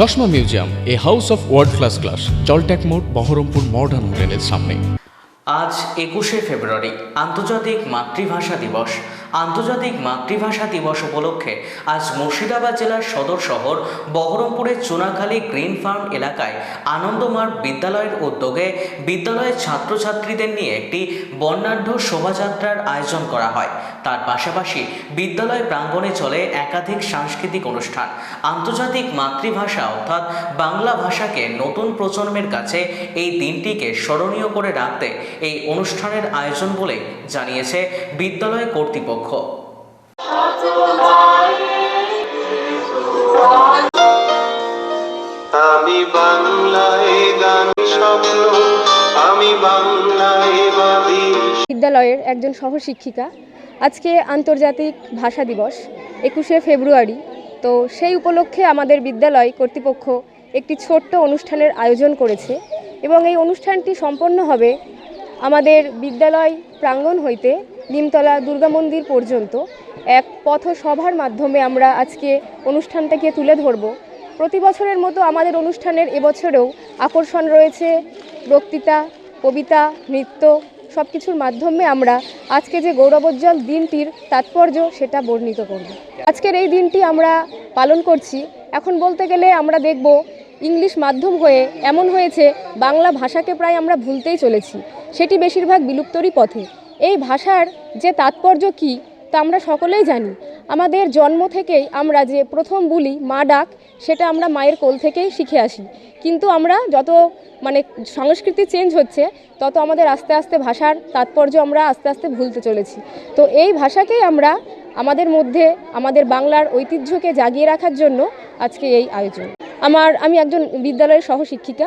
চশমা museum, a house of world class class জলট্যাক মোড়, Baharampur modern হোটেলের সামনে। আজ একুশে ফেব্রুয়ারি, আন্তর্জাতিক মাতৃভাষা দিবস। আন্তর্জাতিক মাতৃভাষা দিবস উপলক্ষে আজ মুর্শিদাবাদ জেলার সদর শহর বহরমপুরের চুনাখালী গ্রিন ফার্ম এলাকায় আনন্দমার বিদ্যালয়ের উদ্যোগে বিদ্যালয়ের ছাত্রছাত্রীদের নিয়ে একটি বর্ণাঢ্য শোভাযাত্রার আয়োজন করা হয়। তার পাশাপাশি বিদ্যালয় প্রাঙ্গণে চলে একাধিক সাংস্কৃতিক অনুষ্ঠান। আন্তর্জাতিক মাতৃভাষা অর্থাৎ বাংলা ভাষাকে নতুন প্রজন্মের কাছে এই দিনটিকে স্মরণীয় করে রাখতে এই অনুষ্ঠানের আয়োজন বলে জানিয়েছে বিদ্যালয় কর্তৃপক্ষ। আমি বাংলায় গান স্বপ্ন আমি বাংলায় বাদী বিদ্যালয়ের একজন সহশিক্ষিকা আজকে আন্তর্জাতিক ভাষা দিবস একুশে ফেব্রুয়ারি। তো সেই উপলক্ষে আমাদের বিদ্যালয় কর্তৃপক্ষ একটি ছোট্ট অনুষ্ঠানের আয়োজন করেছে এবং এই অনুষ্ঠানটি সম্পন্ন হবে আমাদের বিদ্যালয় প্রাঙ্গণ হইতে নিমতলা দুর্গা মন্দির পর্যন্ত এক পথসভার মাধ্যমে আমরা আজকে অনুষ্ঠানটাকে তুলে ধরব। প্রতি বছরের মতো আমাদের অনুষ্ঠানের এবছরেও আকর্ষণ রয়েছে বক্তৃতা, কবিতা, নৃত্য সব কিছুর মাধ্যমে আমরা আজকে যে গৌরবোজ্জ্বল দিনটির তাৎপর্য সেটা বর্ণিত করব। আজকের এই দিনটি আমরা পালন করছি। এখন বলতে গেলে আমরা দেখব ইংলিশ মাধ্যম হয়ে এমন হয়েছে, বাংলা ভাষাকে প্রায় আমরা ভুলতেই চলেছি। সেটি বেশিরভাগ বিলুপ্তরই পথে। এই ভাষার যে তাৎপর্য কী, তা আমরা সকলেই জানি। আমাদের জন্ম থেকেই আমরা যে প্রথম বলি মা ডাক, সেটা আমরা মায়ের কোল থেকেই শিখে আসি। কিন্তু আমরা যত মানে সংস্কৃতি চেঞ্জ হচ্ছে, তত আমাদের আস্তে আস্তে ভাষার তাৎপর্য আমরা আস্তে আস্তে ভুলতে চলেছি। তো এই ভাষাকেই আমরা আমাদের মধ্যে, আমাদের বাংলার ঐতিহ্যকে জাগিয়ে রাখার জন্য আজকে এই আয়োজন। আমার, আমি একজন বিদ্যালয়ের সহশিক্ষিকা।